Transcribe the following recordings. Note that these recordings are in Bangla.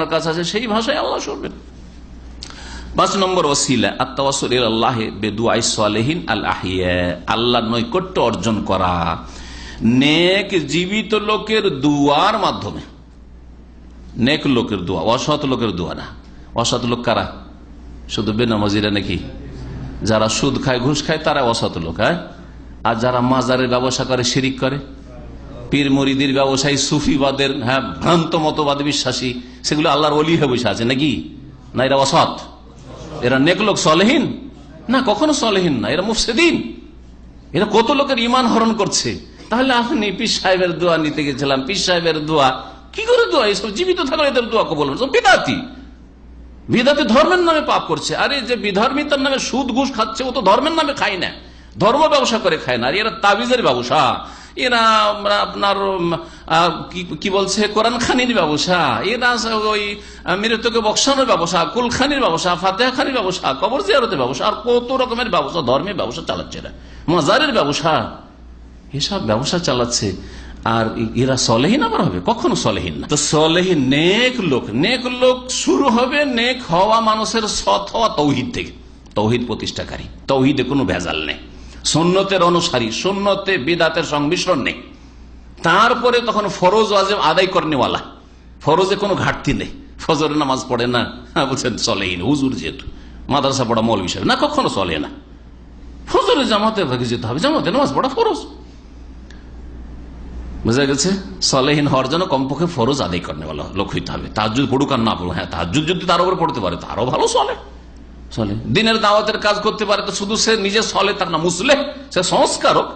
আপনার কাছে আছে, সেই ভাষায় আল্লাহ শুনবেন। পাঁচ নম্বর আল্লাহ নৈকট্য অর্জন করা। নেক জীবিত লোকের দুয়ার মাধ্যমে। নেক লোকের দোয়া, অসৎ লোকের দোয়া না। অসৎ লোক কারা? শুধু বেনামাজিরা নাকি? যারা সুদ খায়, ঘুষ খায়, তারা অসৎ লোক হ্যাঁ? আর যারা মাজারের ব্যবসা করে, শিরিক করে পীর মরিদির ব্যবসায়ী সুফিবাদের হ্যাঁ ভ্রান্ত মতবাদ বিশ্বাসী, সেগুলো আল্লাহর অলি হয়ে বসে আছে নাকি? না, এরা অসৎ এরা নেক লোক, সলেহীন? না, কখনো সলেহীন না, এরা মুফসেদিন। এরা কত লোকের ইমান হরণ করছে? তাহলে আপনি পীর সাহেবের দোয়া নিতে গেছিলাম। পীর সাহেবের দোয়া, কি করে দোয়া? এসব জীবিত থাকলে এদের দোয়া কবল বিদাতি। বিদাতি ধর্মের নামে পাপ করছে। আরে যে বিধর্মিতার নামে সুদ ঘুষ খাচ্ছে, ও তো ধর্মের নামে খায় না। ধর্ম ব্যবসা করে খায় না। আর এরা তাবিজের ব্যবসা। এরা আপনার কি বলছে? কোরআন খানির ব্যবসা। এরা ওই মৃতকে বক্সানোর ব্যবসা, কুলখানির ব্যবসা ফাতেহা খানির ব্যবসা, কবর জিয়ারতের ব্যবসা, আর কত রকমের ব্যবসা, ধর্মের ব্যবসা চালাচ্ছে এরা। মাজারের ব্যবসা। এসব ব্যবসা চালাচ্ছে। আর এরা সলেহীন আবার হবে? কখনো সলেহীন না। তো সলেহীন নেক লোক। নেক লোক শুরু হবে নেক হওয়া মানুষের সৎ হওয়া তৌহিদ থেকে। তৌহিদ প্রতিষ্ঠাকারী। তৌহিদে কোনো ভেজাল নেই। সন্ন্যতের অনুসারী সন্ন্যতে বিদাতের সংমিশ্রণ নেই। তারপরে তখন ফরজ আজম আদায় করেনেওয়ালা ফরজে কোনো ঘাটতি নেই। ফজরে নামাজ পড়ে না। হ্যাঁ বলছেন চলেহীন হুজুর যেহেতু। মাদ্রাসা পড়া মৌল হিসাবে না, কখনো চলে না। ফজরে জামাতে ভাগে যেতে হবে। জামাতে নামাজ পড়া ফরজ। বুঝা গেছে? সলেহীন হওয়ার জন্য কমপক্ষে ফরজ আদায় করনে লোক হইতে হবে। তাজুদ পড়ুক আর না পড়ুক। হ্যাঁ তাজুদ যদি তার উপর পড়তে পারে, তারও ভালো চলে। দিনের দাওয়াতের কাজ করতে পারে তো শুধু সে নিজে সলে তার না মুসলে সে সংস্কারক।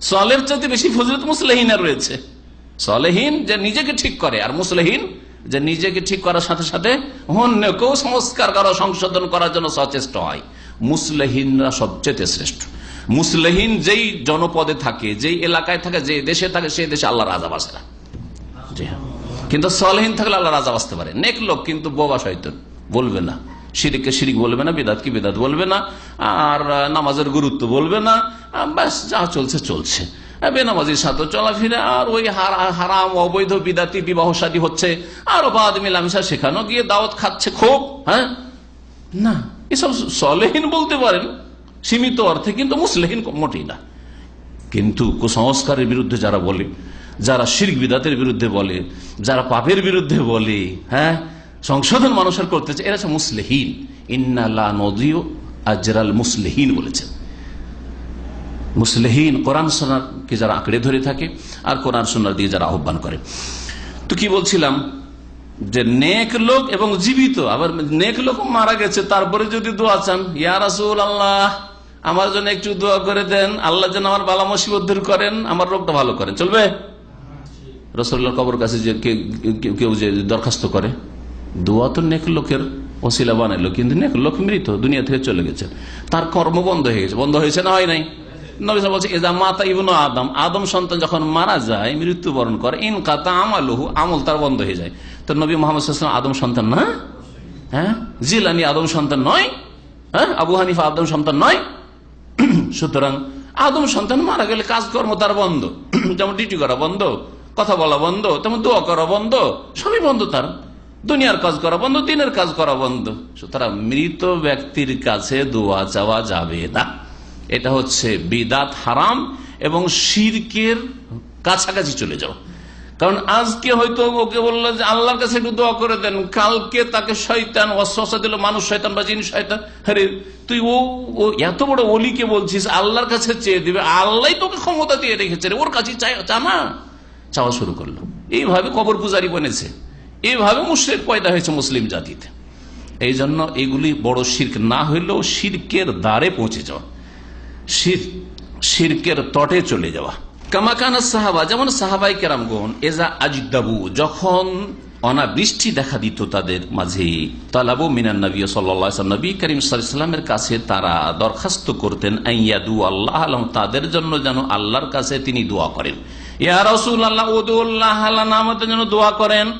সলের চাইতে বেশি ফজরত মুসলেহীনের রয়েছে। সলেহীন যে নিজেকে ঠিক করে আর মুসলেহীন যে নিজেকে ঠিক করার সাথে সাথে অন্যকেও সংস্কার করা, সংশোধন করার জন্য সচেষ্ট হয়। মুসলেহীনরা সবচেয়ে শ্রেষ্ঠ। মুসলেহীন যেই জনপদে থাকে, যেই এলাকায় থাকে, যে দেশে থাকে, সেই দেশে আল্লাহ রাজা বাসে না। কিন্তু সলহীন থাকলে আল্লাহ রাজা বাসতে পারে। নেক লোক কিন্তু বোবা শৈতন বলবে না। সিরিককে সিরিক বলবে না বেদাত কি বেদাত বলবে না, আর নামাজের গুরুত্ব বলবে না ব্যাস, যা চলছে চলছে। বেনামাজির সাথে চলাফেরা, আর ওই হারাম, অবৈধ বিদাতি, বিবাহ সাদী হচ্ছে, আর বাদ মিলামিশা শেখানো গিয়ে দাওয়াত খাচ্ছে খুব হ্যাঁ? না, এসব সলেহীন বলতে পারেন, সীমিত অর্থে কিন্তু মুসলেহীন মোটেই না। কিন্তু কুসংস্কারের বিরুদ্ধে যারা বলে, যারা শির্ক বিদাতের বিরুদ্ধে বলে, যারা পাপের বিরুদ্ধে বলে হ্যাঁ? সংশোধন মানুষের করতে চায় এরা হচ্ছে মুসলেহীন। ইন্নালা নদীয় আজরাল মুসলেহীন বলেছেন মুসলেহীন কোরআন সোনারকে যারা আঁকড়ে ধরে থাকে আর কোরআন সোনার দিয়ে যারা আহ্বান করে। তো কি বলছিলাম? যে নেক লোক এবং জীবিত আবার নেক লোক মারা গেছে তারপরে যদি দোয়া চান ইয়া রাসুল আল্লাহ আমার জন্য একটু দোয়া করে দেন আল্লাহ যেন আমার বালা মুসিবত দূর করেন আমার রোগটা ভালো করেন। চলবে? রসল্লার কবর কাছে যে কেউ যে দরখাস্ত করে দোয়া তো নেক লোকের অশিলা বানাইলো, কিন্তু নেক লোক মৃত, দুনিয়া থেকে চলে গেছে। তার কর্ম বন্ধ হয়ে গেছে। বন্ধ হয়েছে না হয় নাই? নবী বলছে যখন মারা যায়, মৃত্যুবরণ করে, ইন আমালহু, আমল তার বন্ধ হয়ে যায়। তো নবী মোহাম্মদ আদম সন্তান না? হ্যাঁ? জিলানি আদম সন্তান নয়? হ্যাঁ? আবু হানিফা আদম সন্তান নয়? সুতরাং আদম সন্তান মারা গেলে কাজকর্ম তার বন্ধ। যেমন ডিউটি করা বন্ধ, কথা বলা বন্ধ, তেমন দোয়া করা বন্ধ, সবই বন্ধ তার। দুনিয়ার কাজ করা বন্ধ, দিনের কাজ করা বন্ধ। সুতরাং মৃত ব্যক্তির কাছে দোয়া চাওয়া যাবে না। এটা হচ্ছে বিদাত হারাম এবং শিরকের কাছাকাছি চলে যাও। কারণ আজকে হয়তো ওকে বলল যে আল্লাহর কাছে একটু দোয়া করে দেন। কালকে তাকে শয়তান অশ্বাসা দিল, মানুষ শয়তান বা জিনিস শয়তান। আরে, তুই ও ও এত বড় অলিকে বলছিস, আল্লাহর কাছে চেয়ে দিবে। আল্লাহ তোকে ক্ষমতা দিয়ে রেখেছে ওর কাছে চাই চা না। চাওয়া শুরু করল। এইভাবে কবর পূজারি বনেছে। এইভাবে মুশ্রেক পয়দা হয়েছে মুসলিম জাতিতে। এই জন্য এগুলি বড় শির্ক। না হইলেও শির্কের দ্বারে পৌঁছে যাওয়া। শির শির্কের তটে চলে যাওয়া। কামাকানা সাহাবা যেমন সাহাবাই কেরামগন এজা আজিদাবু, যখন অনাবৃষ্টি দেখা দিত তাদের মাঝে, তালাবু মিনান নবী নবী করিম সাল্লামের কাছে তারা দরখাস্ত করতেন, আইয়াদু আল্লাহ আলম তাদের জন্য যেন আল্লাহর কাছে তিনি দোয়া করেন। ইয়া রসুল আল্লাহ নামতে যেন দোয়া করেন।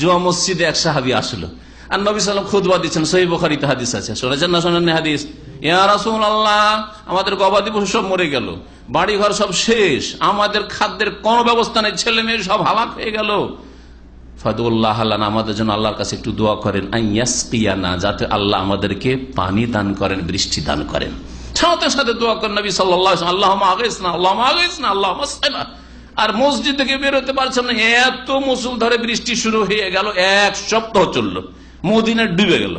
জুয়া মসজিদে এক সাহাবি আসলো। আর নবী সাল্লাম খুদবা দিচ্ছেন সহি বখারিতে হাদিস আছে। শুনেছেন না শোনেন হাদিস? ইয়া রাসুল আল্লাহ আমাদের গবাদি পশু সব মরে গেল। বাড়ি ঘর সব শেষ। আমাদের খাদ্যের কোন ব্যবস্থা নেই, ছেলে মেয়ে সব হালাক হয়ে গেল। ফাদুল্লাহ আল্লাহ, আমাদের জন্য আল্লাহর কাছে একটু দোয়া করেন আইয়াসকিয়ানা যাতে আল্লাহ আমাদেরকে পানি দান করেন, বৃষ্টি দান করেন। সাথে সাথে দোয়া করেন নবী সাল্লাহ আল্লাহ আগেস না আল্লাহ আগেস না আল্লাহ আর মসজিদ থেকে বেরোতে পারছেন না। এত মুসুল ধরে বৃষ্টি শুরু হয়ে গেল, এক সপ্তাহ চলল। মদিনা ডুবে গেল।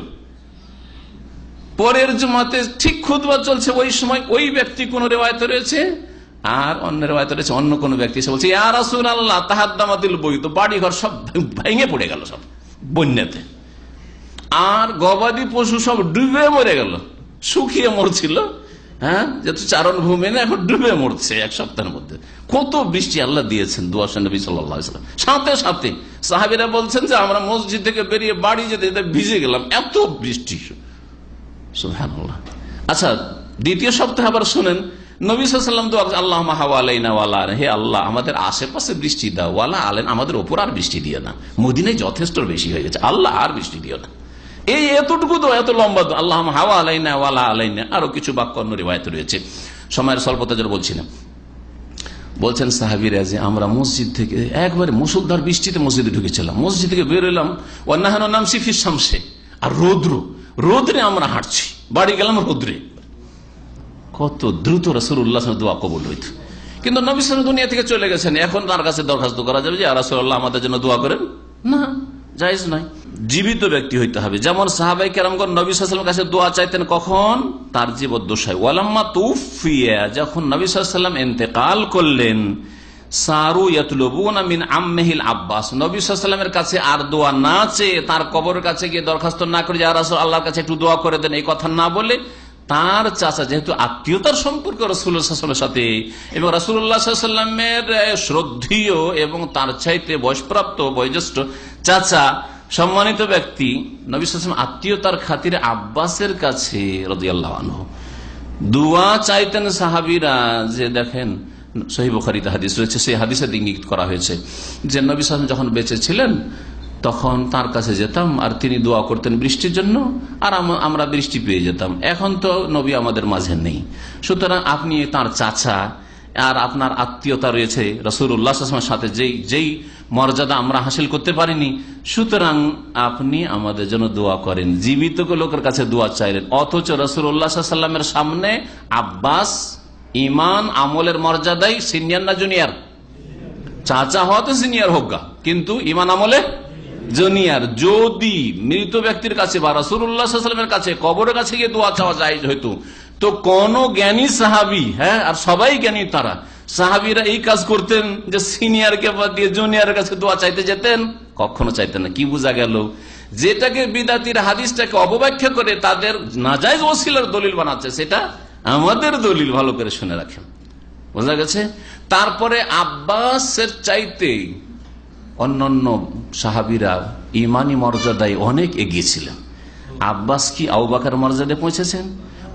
পরের জমাতে ঠিক খুদবা চলছে, ওই সময় ওই ব্যক্তি কোন রেওয়ায়ত রয়েছে, আর অন্য রেওয়ায়ত রয়েছে অন্য কোন ব্যক্তি। এসে বলছে, ইয়া রাসূল আল্লাহ তাহাদ্দামাতিল বই তো বাড়ি ঘর সব ভেঙে পড়ে গেল সব বন্যাতে। আর গবাদি পশু সব ডুবে মরে গেল। শুকিয়ে মরছিল। হ্যাঁ? যেহেতু চারণ ভূমি না, এখন ডুবে মরছে এক সপ্তাহের মধ্যে। কত বৃষ্টি আল্লাহ দিয়েছেন দুয়াশা নবী সাল্লাম। সাথে সাথে। সাহাবিরা বলছেন যে আমরা মসজিদ থেকে বেরিয়ে বাড়ি যেতে যেতে ভিজে গেলাম। এত বৃষ্টি। আচ্ছা দ্বিতীয় সপ্তাহে আবার শুনেন সাল্লাম হে আল্লাহ, আমাদের আশেপাশে বৃষ্টি দাও। আলেন, আমাদের ওপর আর বৃষ্টি দিও না। মদিনায় যথেষ্ট বেশি হয়ে গেছে। আল্লাহ আর বৃষ্টি দিও না। এই এতটুকু তো এত লম্বা আল্লাহ হাওয়া আলাইনা, ওয়ালা আলাইনা। আরও কিছু বাক্য অন্য রিবায়ত রয়েছে। সময়ের স্বল্পতা যেন বলছি না। বলছেন সাহাবিরা যে আমরা মসজিদ থেকে একবারে মুসুলধার বৃষ্টিতে মসজিদে ঢুকেছিলাম। মসজিদ থেকে বেরোলাম অন্যান্য নাম সিফির শামসে। আর রৌদ্র, রোদ্রে আমরা হাঁটছি। বাড়ি গেলাম রোদ্রে। কত দ্রুত রসুল্লাহ দোয়া কবল হইত। কিন্তু সাল দুনিয়া থেকে চলে গেছেন। এখন তার কাছে দরখাস্ত করা যাবে যে রাসুল্লাহ আমাদের জন্য দোয়া করেন? না, জায়জ নয় জীবিত ব্যক্তি হইতে হবে। যেমন সাহাবাই কেরামগণ নবী সাল্লামের কাছে দোয়া চাইতেন, কখন? তার জীবদ্দশায়। ওয়ালাম্মা তুফিয়া, যখন নবী সাল্লাম এতেকাল করলেন, সারু আম্মেহিল আব্বাস। নবী কাছে আর দোয়া না চেয়ে তার কবরের কাছে গিয়ে দরখাস্ত না করে রাসূল, আল্লাহর কাছে একটু দোয়া করে দেন। এই কথা না বলে তার চাচা, যেহেতু আত্মীয়তার এবং শ্রদ্ধীয় এবং তার চাইতে বয়সপ্রাপ্ত, বয়োজ্যেষ্ঠ চাচা সম্মানিত ব্যক্তি, নবী আত্মীয়তার খাতিরে আব্বাসের কাছে রদিয়াল্লাহ দুয়া চাইতেন সাহাবিরা যে দেখেন সহি বখারিতে হাদিস রয়েছে, সেই হাদিসে ইঙ্গিত করা হয়েছে যে নবী যখন বেঁচে ছিলেন, তখন তার কাছে যেতাম আর তিনি দোয়া করতেন বৃষ্টির জন্য আর আমরা বৃষ্টি পেয়ে যেতাম। এখন তো নবী আমাদের মাঝে নেই। সুতরাং আপনি তার চাচা আর আপনার আত্মীয়তা রয়েছে রসুল্লাহামের সাথে যেই যেই মর্যাদা আমরা হাসিল করতে পারিনি। সুতরাং আপনি আমাদের জন্য দোয়া করেন। জীবিত লোকের কাছে দোয়া চাইলেন। অথচ রসুল্লাহামের সামনে আব্বাস ইমান আমলের মর্যাদাই সিনিয়র না জুনিয়র? চাচা হওয়া তো সিনিয়র হোক কিন্তু ইমান আমলে জুনিয়র। যদি মৃত ব্যক্তির কাছে বা রাসুল্লাহামের কাছে কবরের কাছে গিয়ে দোয়া চাওয়া যায় হয়তো। তো কোন জ্ঞানী সাহাবি হ্যাঁ আর সবাই জ্ঞানী তারা। সাহাবিরা এই কাজ করতেন যে সিনিয়রকে দিয়ে জুনিয়রের কাছে দোয়া চাইতে যেতেন। কখনো চাইতেন না, কি বোঝা গেল? যেটাকে বিদাতির হাদিসটাকে অবব্যাখ্যা করে তাদের নাজাইজ ওসিলার দলিল বানাচ্ছে, সেটা আমাদের দলিল ভালো করে শুনে রাখেন। বোঝা গেছে? তারপরে আব্বাসের চাইতে অন্যান্য সাহাবিরা ইমানি মর্যাদায় অনেক এগিয়েছিলেন আব্বাস কি আউবাকার মর্যাদায় পৌঁছেছেন?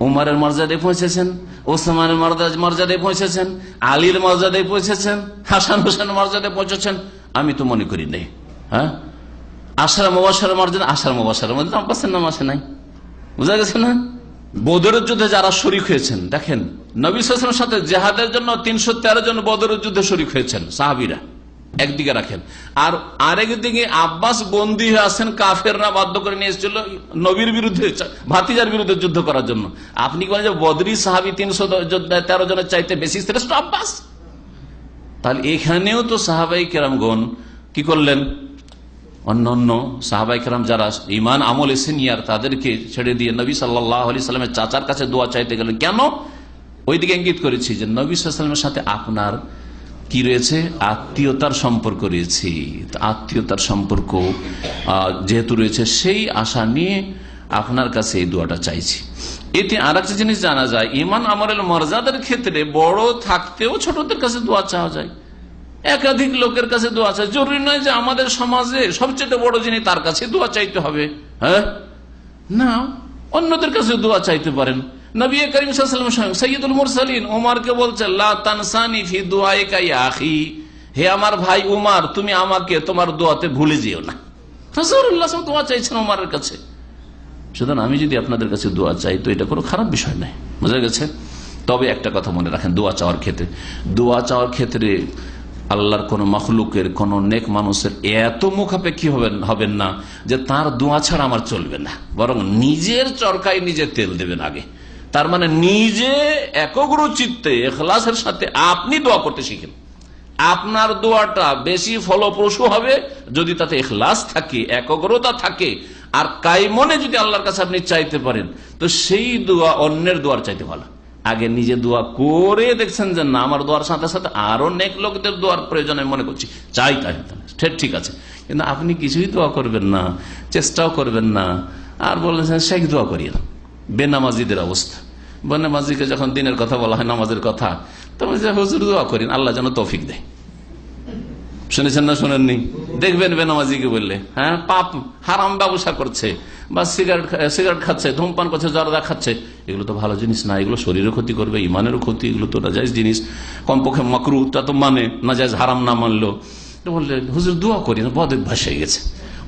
উমারের মর্যাদায় পৌঁছেছেন, ওসমানের মর্যাদায় পৌঁছেছেন, আলীর মর্যাদায় পৌঁছেছেন, হাসান হোসেনের মর্যাদায় পৌঁছেছেন। আমি তো মনে করি নেই হ্যাঁ? আশার মুবাসার মর্যাদা আশার মুবাসার মধ্যে আব্বাসের নাম আসে নাই। বুঝা গেছে না? বদরের যুদ্ধে যারা শরিক হয়েছেন, দেখেন, নবী সাথে জেহাদের জন্য তিনশো তেরো জন বদরের যুদ্ধে শরিক হয়েছেন, সাহাবিরা। একদিকে রাখেন। আর আরেক দিকে আব্বাস বন্দী হয়ে আসেন কাফেররা বাধ্য করে নিয়ে এসেছিল নবীর বিরুদ্ধে, ভাতিজার বিরুদ্ধে যুদ্ধ করার জন্য। আপনি বলেন যে বদরি সাহাবি তিনশো তেরো জনের চাইতে বেশি শ্রেষ্ঠ আব্বাস? তাহলে এখানেও তো সাহাবাই কেরামগণ কি করলেন? অন্য অন্য সাহাবাই কেরাম যারা ইমান আমল সিনিয়র তাদেরকে ছেড়ে দিয়ে নবী সাল্লাহ সাল্লামের চাচার কাছে দোয়া চাইতে গেলেন, কেন? ওইদিকে ইঙ্গিত করেছি যে নবী সাল্লামের সাথে আপনার কি রয়েছে? আত্মীয়তার সম্পর্ক রয়েছে। আত্মীয়তার সম্পর্ক যেহেতু রয়েছে, সেই আশা নিয়ে আপনার কাছে এই দোয়াটা চাইছি। এতে আর একটা জিনিস জানা যায়, ইমান আমলের মর্যাদার ক্ষেত্রে বড় থাকতেও ছোটদের কাছে দোয়া চাওয়া যায়। একাধিক লোকের কাছে দোয়া চাই। জরুরি নয় যে আমাদের সমাজে সবচেয়ে বড় জিনিস তার কাছে দোয়া চাইতে হবে হ্যাঁ? না, অন্যদের কাছে দোয়া চাইতে পারেন। নবী করিম সৈয়দুল মুরসালিন উমারকে বলছে হে আমার ভাই উমার, তুমি আমাকে তোমার দোয়াতে ভুলে যেও না। দোয়া চাইছেন উমারের কাছে। সুতরাং আমি যদি আপনাদের কাছে দোয়া চাই, তো এটা কোনো খারাপ বিষয় নাই বোঝা গেছে? তবে একটা কথা মনে রাখেন, দোয়া চাওয়ার ক্ষেত্রে। দোয়া চাওয়ার ক্ষেত্রে আল্লাহর কোন মখলুকের, কোন নেক মানুষের এত মুখাপেক্ষী হবেন হবেন না যে তার দোয়া ছাড়া আমার চলবে না। বরং নিজের চরকায় নিজে তেল দেবেন আগে। তার মানে নিজে একগ্র চিত্তে এখলাসের সাথে আপনি দোয়া করতে শিখেন। আপনার দোয়াটা বেশি ফলপ্রসূ হবে যদি তাতে এখলাস থাকে, একগ্রতা থাকে, আর কাইমনে যদি আল্লাহর কাছে আপনি চাইতে পারেন, তো সেই দোয়া অন্যের দোয়ার চাইতে ভালো। আগে নিজে দোয়া করে দেখছেন যে না, আমার দোয়ার সাথে সাথে আরও অনেক লোকদের দোয়ার প্রয়োজন আমি মনে করছি। চাই তাই ঠিক আছে। কিন্তু আপনি কিছুই দোয়া করবেন না, চেষ্টাও করবেন না, আর বলেছেন শেখ, দোয়া করিয়ে বেনামাজিদের অবস্থা। বেনামাজিকে যখন দিনের কথা বলা হয়, নামাজের কথা, তখন হুজুর দোয়া করেন, আল্লাহ যেন তৌফিক দেয়। শুনেছেন না শোনেননি? দেখবেন বেনামাজিকে বললে হ্যাঁ পাপ, হারাম ব্যবসা করছে, বা সিগারেট সিগারেট খাচ্ছে, ধূমপান করছে, জর্দা খাচ্ছে, এগুলো তো ভালো জিনিস না, এগুলো শরীরের ক্ষতি করবে, ইমানেরও ক্ষতি, এগুলো তো নাজাইজ জিনিস। কমপক্ষে মকরুটা তো মানে নাজাইজ হারাম না মানলো। তো বললে, হুজুর দোয়া করি না বদ অভ্যাস হয়ে গেছে।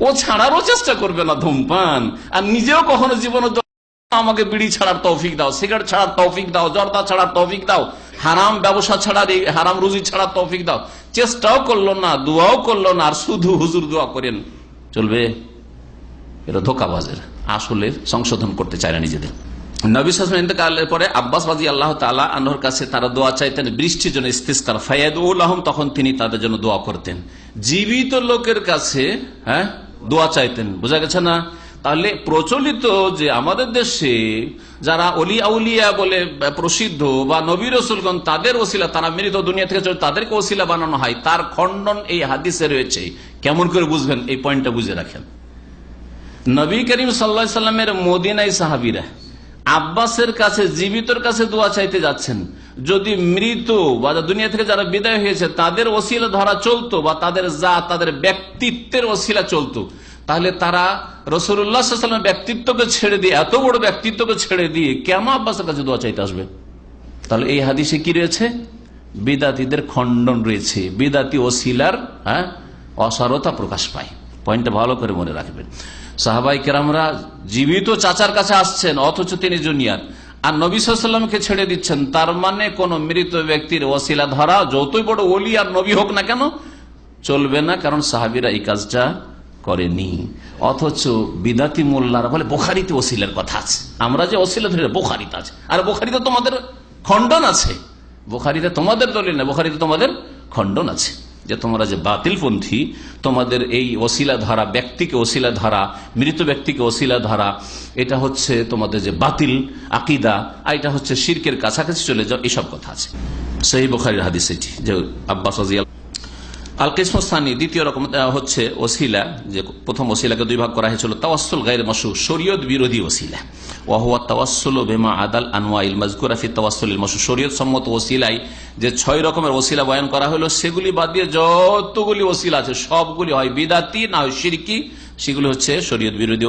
ও ছাড়ারও চেষ্টা করবে না ধূমপান, আর নিজেও কখনো জীবনে আমাকে বিড়ি ছাড়ার তৌফিক দাও, সিগারেট ছাড়ার তৌফিক দাও, জর্দা ছাড়ার তৌফিক দাও, হারাম ব্যবসা ছাড়ার হারাম রুজি ছাড়ার তৌফিক দাও। চেষ্টাও করল না, দোয়াও করল না, আর শুধু হুজুর দোয়া করেন। চলবে? এটা ধোকাবাজের আসলে সংশোধন করতে চায় না নিজেদের। পরে আব্বাস বাজি আল্লাহ তালা কাছে তারা দোয়া চাইতেন বৃষ্টির জন্য ইস্তিস্কার ফায়াদুল তখন তিনি তাদের জন্য দোয়া করতেন। জীবিত লোকের কাছে হ্যাঁ দোয়া চাইতেন, বোঝা গেছে না? তাহলে প্রচলিত যে আমাদের দেশে যারা অলি আউলিয়া বলে প্রসিদ্ধ বা নবী রসুলগণ, তাদের ওসিলা, তারা মৃত দুনিয়া থেকে চলে, তাদেরকে ওসিলা বানানো হয়। তার খণ্ডন এই হাদিসে রয়েছে। কেমন করে বুঝবেন? এই পয়েন্টটা বুঝে রাখেন। নবী করিম সাল্লা সাল্লামের মদিনাই সাহাবিরা আব্বাসের কাছে, জীবিতর কাছে দোয়া চাইতে যাচ্ছেন। যদি মৃত বা দুনিয়া থেকে যারা বিদায় হয়েছে, তাদের ওসিলা ধরা চলতো বা তাদের যা তাদের ব্যক্তিত্বের ওসিলা চলতো। তাহলে তারা রসুল্লাহামের ব্যক্তিত্বকে ছেড়ে দিয়ে, এত বড় ব্যক্তিত্বকে ছেড়ে দিয়ে কেন আব্বাসের কাছে দোয়া চাইতে আসবে। তাহলে এই হাদিসে কি রয়েছে? বিদাতিদের খণ্ডন রয়েছে। বিদাতি ওসিলার হ্যাঁ অসারতা প্রকাশ পায়। পয়েন্টটা ভালো করে মনে রাখবেন। সাহাবাই কেরামরা জীবিত চাচার কাছে আসছেন, অথচ তিনি জুনিয়র। আর নবী সাল্লামকে ছেড়ে দিচ্ছেন। তার মানে কোন মৃত ব্যক্তির ওসিলা ধরা, যতই বড় ওলি আর নবী হোক না কেন, চলবে না, কারণ সাহাবিরা এই কাজটা করেনি। অথচ বিদাতি মোল্লারা বলে, বোখারিতে ওসিলের কথা আছে। আমরা যে ওসিলা ধরে বোখারিতে আছে। আর বোখারিতে তোমাদের খণ্ডন আছে। বোখারিতে তোমাদের দলিল না, বোখারিতে তোমাদের খণ্ডন আছে। যে তোমরা যে বাতিলপন্থী, তোমাদের এই ওসিলা ধারা ব্যক্তিকে ওসিলা ধারা মৃত ব্যক্তিকে ওসিলা ধারা এটা হচ্ছে তোমাদের যে বাতিল আকিদা, আর এটা হচ্ছে শির্কের কাছাকাছি চলে যাও এসব কথা আছে। সেই বোখারির হাদিস এটি, যে আব্বাস আল কিসমস্তানি দ্বিতীয় রকম হচ্ছে ওসিলা, যে প্রথম ওসিলাকে দুই ভাগ করা হয়েছিল তাওয়াসুল গায়ের মাসু শরীয়ত বিরোধী ওসিলা। বেমা আদাল মশু শরীয়ত সম্মত যে ছয় রকমের করা হলো, সেগুলি বাদ দিয়ে যতগুলি ওসিলা আছে, সবগুলি হয় বিদাতি, না হয় সিরকি, সেগুলি হচ্ছে শরীয়ত বিরোধী